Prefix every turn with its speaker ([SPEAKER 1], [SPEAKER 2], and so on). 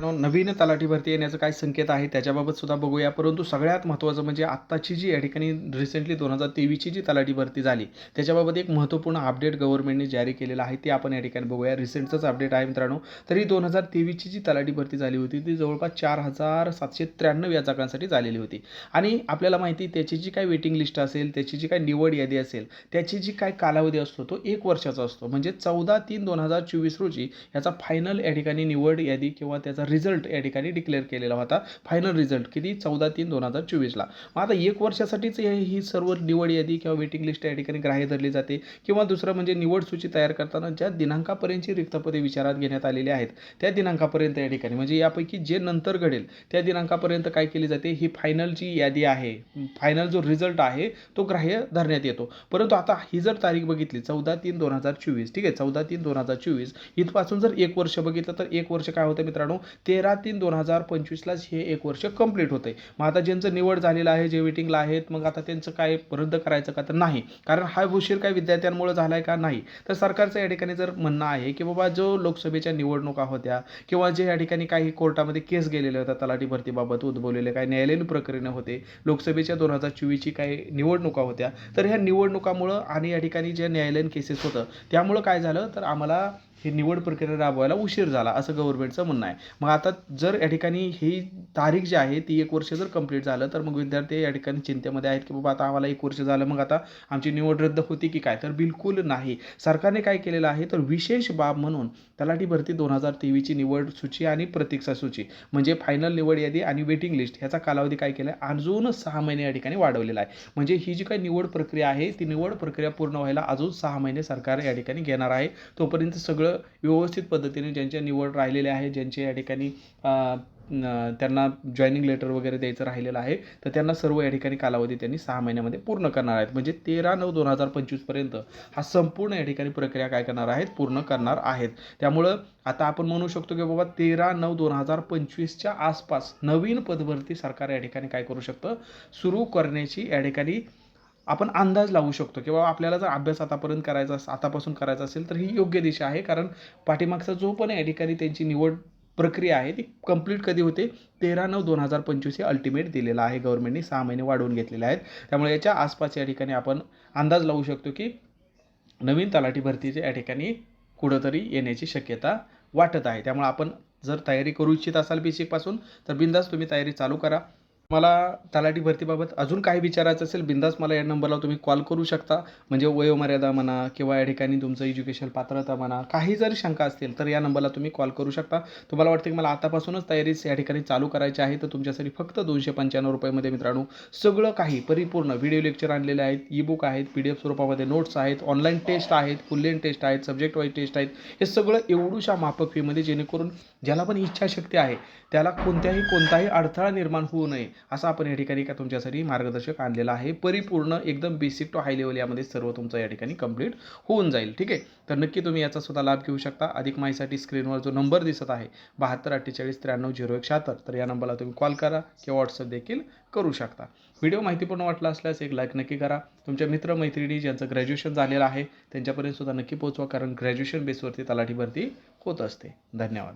[SPEAKER 1] नवीन तलाठी भरती येण्याचं काय संकेत आहे त्याच्याबाबत सुद्धा बघूया. परंतु सगळ्यात महत्त्वाचं म्हणजे आत्ताची जी या ठिकाणी रिसेंटली दोन हजार तेवीसची जी तलाठी भरती झाली त्याच्याबाबत एक महत्त्वपूर्ण अपडेट गव्हर्नमेंटने जारी केलेलं आहे ते आपण या ठिकाणी बघूया. रिसेंटचंच अपडेट आहे मित्रांनो. तरी दोन हजार तेवीसची जी तलाठी भरती झाली होती ती जवळपास चार हजार सातशे त्र्याण्णव या जागांसाठी झालेली होती. आणि आपल्याला माहिती त्याची जी काय वेटिंग लिस्ट असेल त्याची जी काय निवड यादी असेल त्याची जी काय कालावधी असतो तो एक वर्षाचा असतो. म्हणजे चौदा तीन दोन हजार चोवीस रोजी याचा फायनल या ठिकाणी निवड यादी किंवा त्याचा रिझल्ट या ठिकाणी डिक्लेअर केलेला होता. फायनल रिझल्ट किती? चौदा तीन दोन हजार चोवीसला. मग आता एक वर्षासाठीच हे- ही सर्व निवड यादी किंवा वेटिंग लिस्ट या ठिकाणी ग्राह्य धरली जाते. किंवा दुसरं म्हणजे निवड सूची तयार करताना ज्या दिनांकापर्यंतची रिक्तपदे विचारात घेण्यात आलेली आहेत त्या दिनांकापर्यंत या ठिकाणी. म्हणजे यापैकी जे नंतर घडेल त्या दिनांकापर्यंत काय केली जाते? ही फायनल जी यादी आहे फायनल जो रिझल्ट आहे तो ग्राह्य धरण्यात येतो. परंतु आता ही जर तारीख बघितली चौदा तीन दोन हजार चोवीस. ठीक आहे? चौदा तीन दोन हजार चोवीस. इथपासून जर एक वर्ष बघितलं तर एक वर्ष काय होतं मित्रांनो? तेरा तीन दोन हजार पंचवीसलाच हे एक वर्ष कंप्लीट होते मग आता ज्यांचं निवड झालेलं आहे जे वेटिंगला आहेत मग आता त्यांचं काय रद्द करायचं का तर नाही. कारण हा उशीर काय विद्यार्थ्यांमुळे झाला आहे का नाही? तर सरकारचं या ठिकाणी जर म्हणणं आहे की बाबा जो लोकसभेच्या निवडणुका होत्या किंवा जे या ठिकाणी काही कोर्टामध्ये केस गेलेले होत्या तलाठी भरतीबाबत उद्भवलेले काही न्यायालयीन प्रकरणे होते लोकसभेच्या दोन हजार चोवीसची काही निवडणुका होत्या तर ह्या निवडणुकामुळं आणि या ठिकाणी जे न्यायालयीन केसेस होतं त्यामुळं काय झालं? तर आम्हाला ही निवड प्रक्रिया राबवायला उशीर झाला असं गव्हर्नमेंटचं म्हणणं आहे. मग आता जर या ठिकाणी ही तारीख जी आहे ती एक वर्ष जर कंप्लीट झालं तर मग विद्यार्थी या ठिकाणी चिंतेमध्ये आहेत की बाबा आता आम्हाला एक वर्ष झालं मग आता आमची निवड रद्द होती की काय? तर बिलकुल नाही. सरकारने काय केलेलं आहे तर विशेष बाब म्हणून तलाठी भरती दोन हजार तेवीसची निवड सूची आणि प्रतीक्षा सूची म्हणजे फायनल निवड यादी आणि वेटिंग लिस्ट ह्याचा कालावधी काय केला आहे अजून सहा महिने या ठिकाणी वाढवलेला आहे. म्हणजे ही जी काही निवड प्रक्रिया आहे ती निवड प्रक्रिया पूर्ण व्हायला अजून सहा महिने सरकार या ठिकाणी घेणार आहे. तोपर्यंत सगळं व्यवस्थित पद्धतीने ज्यांच्या निवड राहिलेल्या आहे ज्यांचे या ठिकाणी त्यांना जॉईनिंग लेटर वगैरे द्यायचं राहिलेलं आहे. तर त्यांना सर्व या ठिकाणी कालावधी त्यांनी सहा महिन्यामध्ये पूर्ण करणार आहेत. म्हणजे तेरा नऊ दोन हजार पंचवीसपर्यंत हा संपूर्ण या ठिकाणी प्रक्रिया काय करणार आहेत? पूर्ण करणार आहेत. त्यामुळं आता आपण म्हणू शकतो की बाबा तेरा नऊ दोन हजार पंचवीसच्या आसपास नवीन पदभरती सरकार या ठिकाणी काय करू शकतं? सुरू करण्याची या ठिकाणी आपण अंदाज लावू शकतो. किंवा आपल्याला जर अभ्यास आतापर्यंत करायचा आतापासून करायचा असेल तर ही योग्य दिशा आहे. कारण पाठीमागचा जो पण या ठिकाणी त्यांची निवड प्रक्रिया आहे ती कंप्लीट कधी होते? तेरा नऊ दोन हजार पंचवीस हे अल्टिमेट दिलेलं आहे. गव्हर्नमेंटने सहा महिने वाढवून घेतलेले आहेत. त्यामुळे याच्या आसपास या ठिकाणी आपण अंदाज लावू शकतो की नवीन तलाठी भरतीच्या या ठिकाणी कुठंतरी येण्याची शक्यता वाटत आहे. त्यामुळे आपण जर तयारी करू इच्छित असाल बेसिकपासून तर बिंदास तुम्ही तयारी चालू करा. मला तलाठी भरतीबाबत अजून काही विचारायचं असेल बिंदास मला या नंबरला तुम्ही कॉल करू शकता. म्हणजे वयोमर्यादा म्हणा किंवा या ठिकाणी तुमचं एज्युकेशन पात्रता म्हणा काही जरी शंका असतील तर या नंबरला तुम्ही कॉल करू शकता. तुम्हाला वाटतं की मला आतापासूनच तयारीच या ठिकाणी चालू करायची आहे तर तुमच्यासाठी फक्त दोनशे पंच्याण्णव रुपयामध्ये मित्रांनो सगळं काही परिपूर्ण व्हिडिओ लेक्चर आणलेले आहेत ई बुक आहेत पी डी एफ स्वरूपामध्ये नोट्स आहेत ऑनलाईन टेस्ट आहेत फुल लेन टेस्ट आहेत सब्जेक्ट वाईज टेस्ट आहेत. हे सगळं एवढूशा माफक फीमध्ये जेणेकरून ज्याला पण इच्छाशक्ती आहे त्याला कोणत्याही कोणताही अडथळा निर्माण होऊ नये. असं आपण या ठिकाणी का तुमच्यासाठी मार्गदर्शक आणलेलं आहे. परिपूर्ण एकदम बेसिक टू हाय लेवल यामध्ये सर्व तुमचं या ठिकाणी कंप्लीट होऊन जाईल. ठीक आहे? तर नक्की तुम्ही याचा स्वतः लाभ घेऊ शकता. अधिक माहितीसाठी स्क्रीनवर जो नंबर दिसत आहे बहात्तर अठ्ठेचाळीस त्र्याण्णव झिरो एक शहात्तर तर या नंबरला तुम्ही कॉल करा किंवा व्हॉट्सअप देखील करू शकता. व्हिडिओ माहितीपूर्ण वाटला असल्यास एक लाईक नक्की करा. तुमच्या मित्रमैत्रिणी ज्यांचं ग्रॅज्युएशन झालेलं आहे त्यांच्यापर्यंत सुद्धा नक्की पोहोचवा कारण ग्रॅज्युएशन बेसवरती तलाठी भरती होत असते. धन्यवाद.